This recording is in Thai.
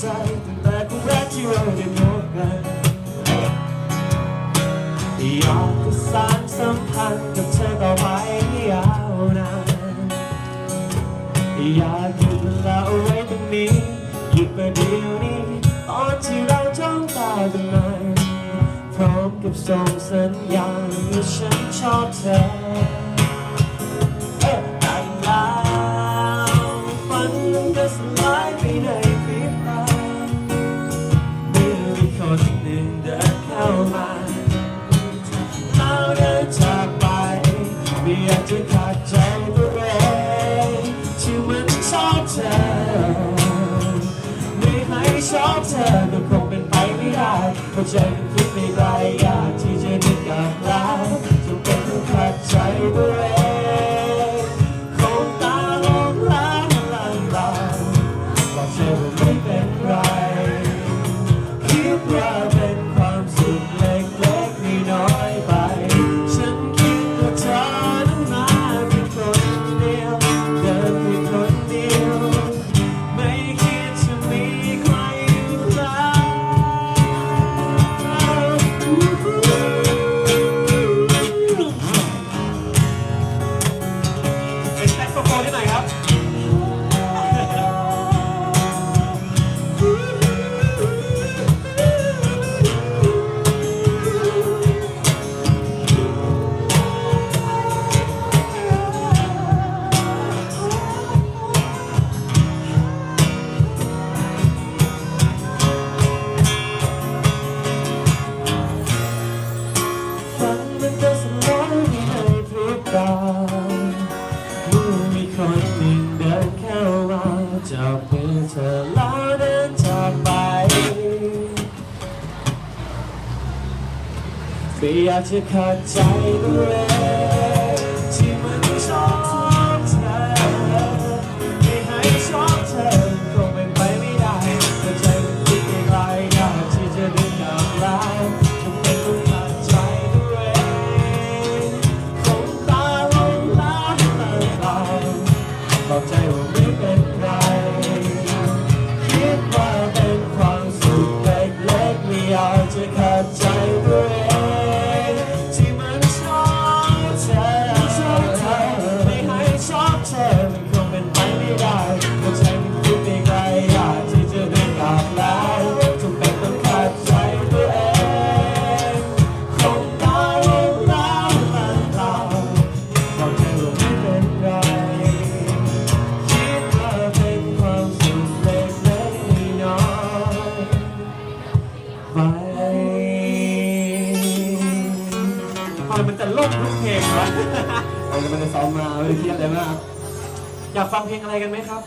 ใจตั้งแต่ครั้งแรกที่เราได้พบกันอยากจะสานสัมพันธ์กับเธอต่อไปยาวนานอยากหยุดเวลาเอาไว้ตรงนี้หยุดประเดี๋ยวนี้ตอนที่เราจ้องตากันนานพร้อมกับส่งสัญญาณว่าฉันชอบเธอ ไม่อยากจะขาดใจตัวเองที่มันชอบเธอไม่ให้ชอบเธอก็คงเป็นไปไม่ได้เพราะใจมันคิดไม่ได้ เธอแล้วเดินจากไปไม่อยากจะขาดใจตัวเองที่มันชอบเธอไม่ให้ชอบเธอคงเป็นไปไม่ได้แต่ใจมันคิดไม่ไกลอยากที่จะดึงกลับแล้วจำเป็นต้องขาดใจตัวเองคงตาลงแล้วตาบอกใจว่าไม่เป็น ได้เพราะใจมันคิดไปไกลอยากที่จะเดินกลับแล้วจำเป็นต้องขาดใจตัวเองคงตายลงแล้วมันตาบอกใจว่าไม่เป็นไร คิดว่าเป็นความสุขเล็กๆน้อยๆไปทำไมมันจะลบทุกเพลงวะเราจะไม่ได้ซ้อมมาไม่ได้เครียดอะไรมาก อยากฟังเพลงอะไรกันไหมครับ